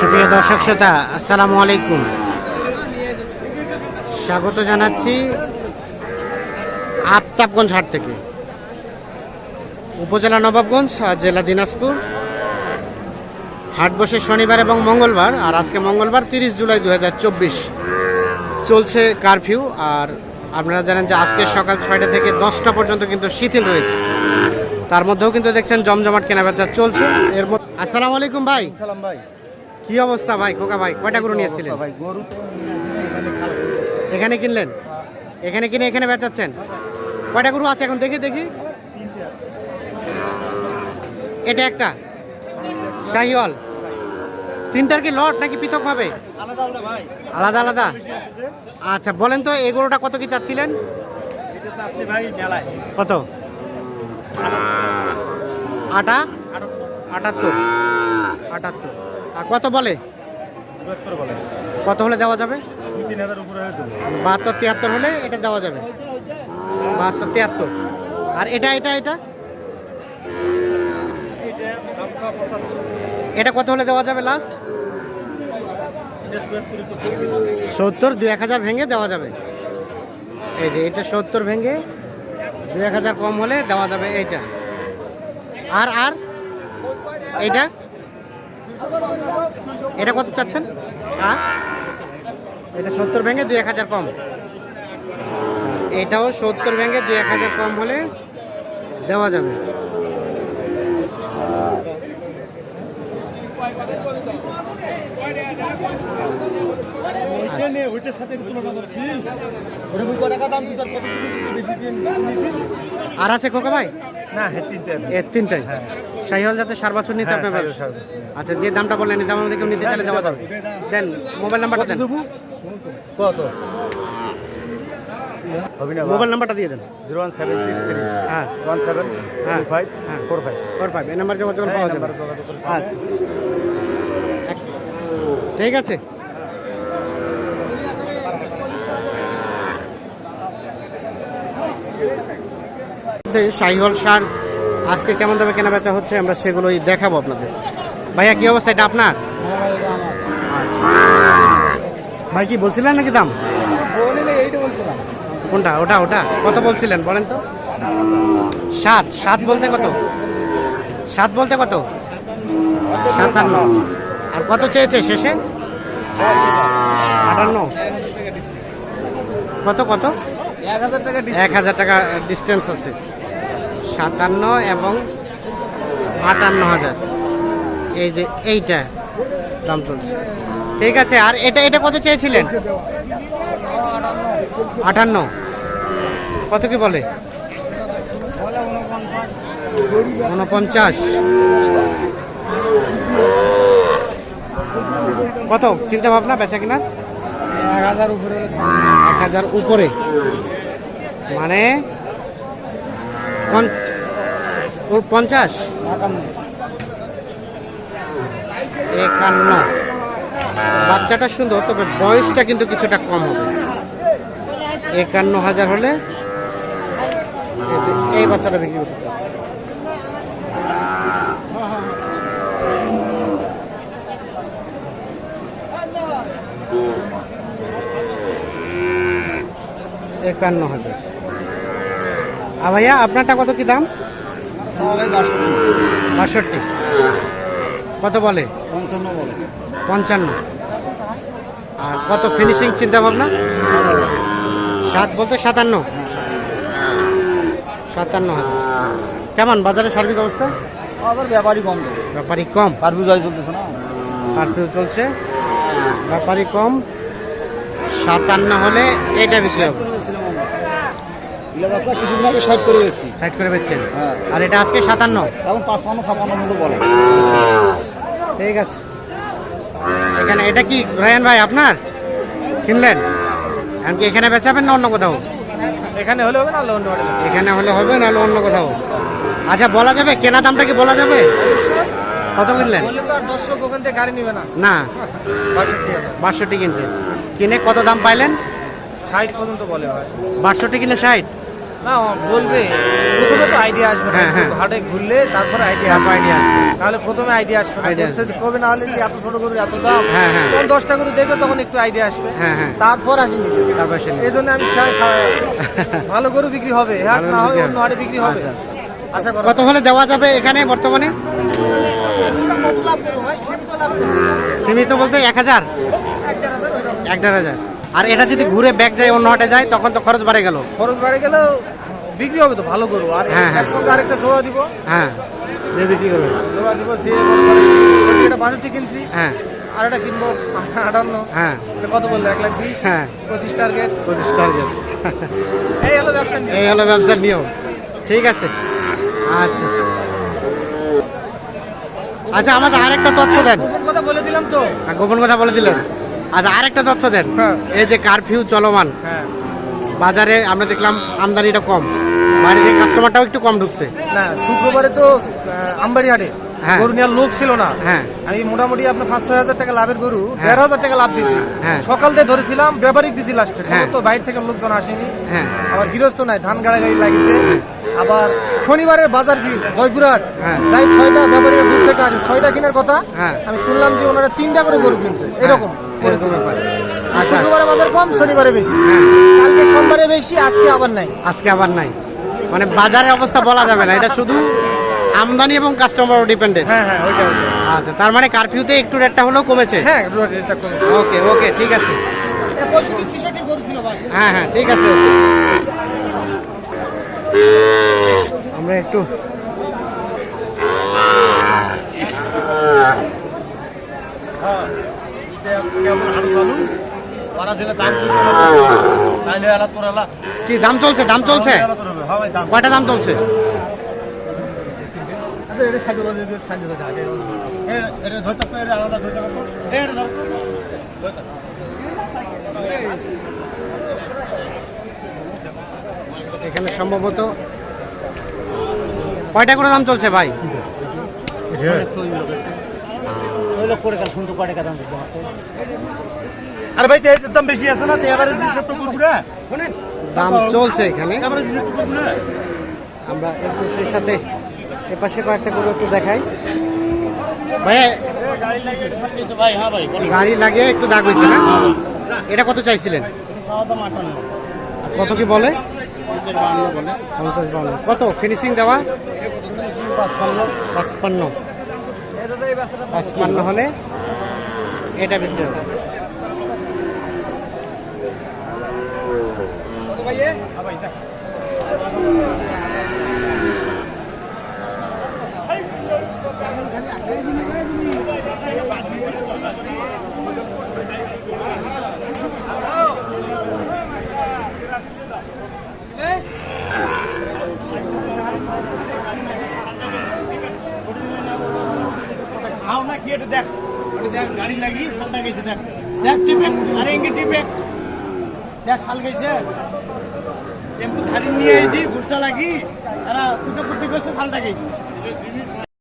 সুপ্রিয় দর্শক শ্রোতা, আসসালামু আলাইকুম। স্বাগত জানাচ্ছি আফতাবগঞ্জ হাট থেকে। উপজেলা নবাবগঞ্জ আর জেলা দিনাজপুর। হাট বসে শনিবার এবং মঙ্গলবার, আর আজকে মঙ্গলবার তিরিশ জুলাই দু হাজার চব্বিশ। চলছে কারফিউ, আর আপনারা জানেন যে আজকে সকাল ছয়টা থেকে দশটা পর্যন্ত কিন্তু শিথিল রয়েছে। তার মধ্যেও কিন্তু দেখছেন জমজমাট কেনাবেচা চলছে। এর মধ্যে আসসালামু আলাইকুম ভাই। সালাম ভাই। কি অবস্থা ভাই খোকা ভাই? কয়টা গরু নিয়েছিলেন ভাই গরু এখানে কিনলেন? এখানে কিনে এখানে বেচাচ্ছেন? কয়টা গরু আছে এখন? দেখি দেখি। এটা একটা? শাহিওয়াল। তিনটার কি লট নাকি পৃথক ভাবে? আলাদা আলাদা আচ্ছা বলেন তো এই গরুটা কত কি চাচ্ছিলেন? কত? আটা? আটাত্তর। আটাত্তর। কত বলে? বলে। কত হলে দেওয়া যাবে? দুই তিন হাজার উপরে বাহাত্তর তিয়াত্তর হলে এটা দেওয়া যাবে। বাহাত্তর তিয়াত্তর। আর এটা এটা এটা? এটা কত হলে দেওয়া যাবে লাস্ট সত্তর দু এক হাজার ভেঙে দেওয়া যাবে। এই যে এটা সত্তর ভেঙে দু এক হাজার কম হলে দেওয়া যাবে এইটা। আর আর? এইটা? এটা কত চাচ্ছেন? হ্যাঁ এটা সত্তর ব্যাঙ্গে দুই এক হাজার কম। এটাও সত্তর ব্যাঙ্গে দুই এক হাজার কম হলে দেওয়া যাবে। দাম দিন আর আছে খোকা ভাই? না হ্যাঁ এর তিনটাই? শাহিওয়াল যাতে সার বছর নিতে হ্যাঁ, আপনার সার বছর। আচ্ছা যে দামটা বললেন দামের মধ্যে কেউ নিতে চাইলে দেওয়া যাবে। দেন মোবাইল নাম্বারটা দেন। কত? মোবাইল নাম্বারটা দিয়ে দেন। Zero one seven six three. হ্যাঁ। ওয়ান সেভেন হ্যাঁ। ফাইভ হ্যাঁ। Four five. Four five. এই নাম্বার যোগাযোগ হ্যাঁ, পাওয়া যাবে। আচ্ছা। ঠিক আছে। শাহিওয়াল সার আজকে কেমন দামে কেনা বেচা হচ্ছে আমরা সেগুলোই দেখাবো আপনাদের। ভাইয়া, কি অবস্থা? এটা আপনার? আচ্ছা। ভাই, কি বলছিলেন নাকি দাম? কোনটা? ওটা ওটা। কত বলছিলেন, বলেন তো? সাত। সাত বলতে কত? সাত বলতে কত? সাতান্ন। আর কত চেয়েছে শেষে? আটান্ন। কত কত? এক হাজার টাকা ডিস্টেন্স আছে। সাতান্ন এবং আটান্ন হাজার। এই যে এইটা দাম চলছে। ঠিক আছে আর এটা এটা কত চেয়েছিলেন? আটান্ন। কত কি বলে? উনপঞ্চাশ। কত? চিন্তা ভাবনা বেচা কিনা? এক হাজার উপরে এক হাজার উপরে। মানে? পঞ্চ- পঞ্চাশ? একান্ন। বাচ্চাটা সুন্দর, তবে বয়সটা কিন্তু কিছুটা কম হবে। একান্ন হাজার হলে এই এই বাচ্চাটা বিক্রি করতে চাচ্ছে। একান্ন হাজার। আর ভাইয়া আপনারটা কত কি দাম? বাষট্টি। কত বলে? পঞ্চান্ন বলে। পঞ্চান্ন। আর কত ফিনিশিং চিন্তা ভাবনা সাত বলতে সাতান্ন? সাতান্ন হাজার। কেমন বাজারের সার্বিক অবস্থা? আমাদের ব্যাপারই কম দেবে ব্যাপারী কম। কার্ফিউ যাই চলতেছে না। কারফিউ চলছে। ব্যাপারী কম। সাতান্ন হলে এটা বিক্রি হবে। কিছুদিন আগে শর্ট করে করে বেচছেন? হ্যাঁ। আর এটা আজকে সাতান্ন? এখন পাঁচপান্ন ছাপান্ন মতো বলে। ঠিক আছে। এখানে এটা কি রায়ান ভাই আপনার? কিনলেন? এমনকি এখানে বেচাবেন না অন্য কোথাও? এখানে হলে হবে না অন্য এখানে হলে হবে না অন্য কোথাও? আচ্ছা বলা যাবে? কেনা দামটা কি বলা যাবে? কত কিনলেন? দর্শক ওখান থেকে গাড়ি নিবে না। না। বাষট্টি কিনে কত দাম পাইলেন? ষাট পর্যন্ত বলে ভাই বাষট্টি কিনে ষাট? না বলবে। প্রথমে তো আইডিয়া আসবে হ্যাঁ, হ্যাঁ। হাটে ঘুরলে তারপরে আইডিয়া idea তাহলে প্রথমে আইডিয়া আসবে না। Idea বলছে যে কবে না হলে এত ছোট গরু এত দাম? হ্যাঁ, হ্যাঁ। তখন দশটা গরু দেখবে তখন একটু আইডিয়া আসবে। হ্যাঁ, হ্যাঁ। তারপর আসেনি। তারপর সে এই জন্য আমি চাই খাওয়া ভালো গরু বিক্রি হবে। হাট না অন্য হাটে বিক্রি হবে। আচ্ছা, আশা করা কত হলে দেওয়া যাবে এখানে বর্তমানে? সীমিত বলতে এক হাজার। এক দেড় হাজার। হয়ে আর এটা যদি ঘুরে ব্যাগ যায় অন্য হাটে যায় তখন তো খরচ বাড়ে গেল। খরচ বাড়ে গেলেও বিক্রি হবে তো ভালো গরু। আর হ্যাঁ, হ্যাঁ। সঙ্গে আরেকটা জোড়া দিব। হ্যাঁ। যে বিক্রি করবে। জোড়া দিব যে এটা বাষট্টি কিনছি। হ্যাঁ। আর এটা কিনবো আটান্ন। হ্যাঁ। কত বলল? এক লাখ বিশ? হ্যাঁ। পঁচিশ টার্গেট পঁচিশ টার্গেট এই হলো ব্যবসা এই হলো ব্যবসার নিয়ম। ঠিক আছে। আচ্ছা। আচ্ছা আমাদের আরেকটা তথ্য দেন। গোপন কথা বলে দিলাম তো। আর গোপন কথা বলে দিলেন। আচ্ছা আরেকটা তথ্য দেন হ্যাঁ। এই যে কারফিউ চলমান হ্যাঁ বাজারে আমরা দেখলাম আমদানিটা কম থেকে কাস্টমারটাও একটু কম ঢুকছে না শুক্রবারে তো আমবাড়ি হাটে হ্যাঁ। গরু নেওয়ার লোক ছিল না হ্যাঁ আমি মোটামুটি আপনার পাঁচ ছয় হাজার টাকা লাভের গরু। দেড় হাজার টাকা লাভ দিয়েছি। সকাল থেকে ধরেছিলাম ব্যাপারিক দিছি লাস্টে। তো বাইরে থেকে লোকজন আসেনি হ্যাঁ আবার গৃহস্থ নাই ধান গাড়াগাড়ি লাগিছে আবার শনিবারের বাজার ভিড় জয়পুরহাট। যাই ছয়টা ব্যাপারীরা দূর থেকে আসে ছয়টা কেনার কথা। আমি শুনলাম যে ওনারা তিনটা করে গরু কিনছে এরকম শুক্রবারে বাজার কম শনিবারে বেশি। হ্যাঁ কালকে সোমবারে বেশি আজকে আবার নাই। আজকে আবার নাই। মানে বাজারের অবস্থা বলা যাবে না। এটা শুধু আমদানি এবং কাস্টমার ডিপেন্ডেন্ট হ্যাঁ হ্যাঁ ওইটা আচ্ছা তার মানে কারফিউতে একটু রেটটা হলেও কমেছে? হ্যাঁ রেটটা কমে ওকে ওকে ঠিক আছে। হ্যাঁ হ্যাঁ ঠিক আছে আমরা একটু হ্যাঁ। দাম কি দাম চলছে দাম চলছে? ভাই দাম। কয়টা দাম চলছে? আরে এটা সাইজ করে দিতে সাইজ করে আগে এটা এটা ধরতে তো এটা আলাদা ধরতে পারতো এটা ধর ধরতে এখানে সম্ভবত কয়টা করে দাম আরে ভাই তেজ দাম বেশি আছে না? এবারে হিসাব তো করব না দাম চলছে এখানে। আমরা একটু সেই সাথে এপাশে কয়েকটা করে একটু দেখাই। ভাইয়া ভাই হ্যাঁ গাড়ি লাগিয়ে একটু দাগ হয়েছে না? এটা কত চাইছিলেন? আর কত কি বলে? পঞ্চাশ বাউন্ন। কত? ফিনিশিং দেওয়া? পাঁচপান্ন। পাঁচপান্ন। হলে এটা বিক্রি হবে। না এটা দেখ। ওটা দেখ, গাড়ি লাগি দেখ। দেখ গেছে। টেম্পু ধারি নিয়ে আইছি ঘুষটা লাগি তারা কুতে কুতে গেছে সালটা গেছে।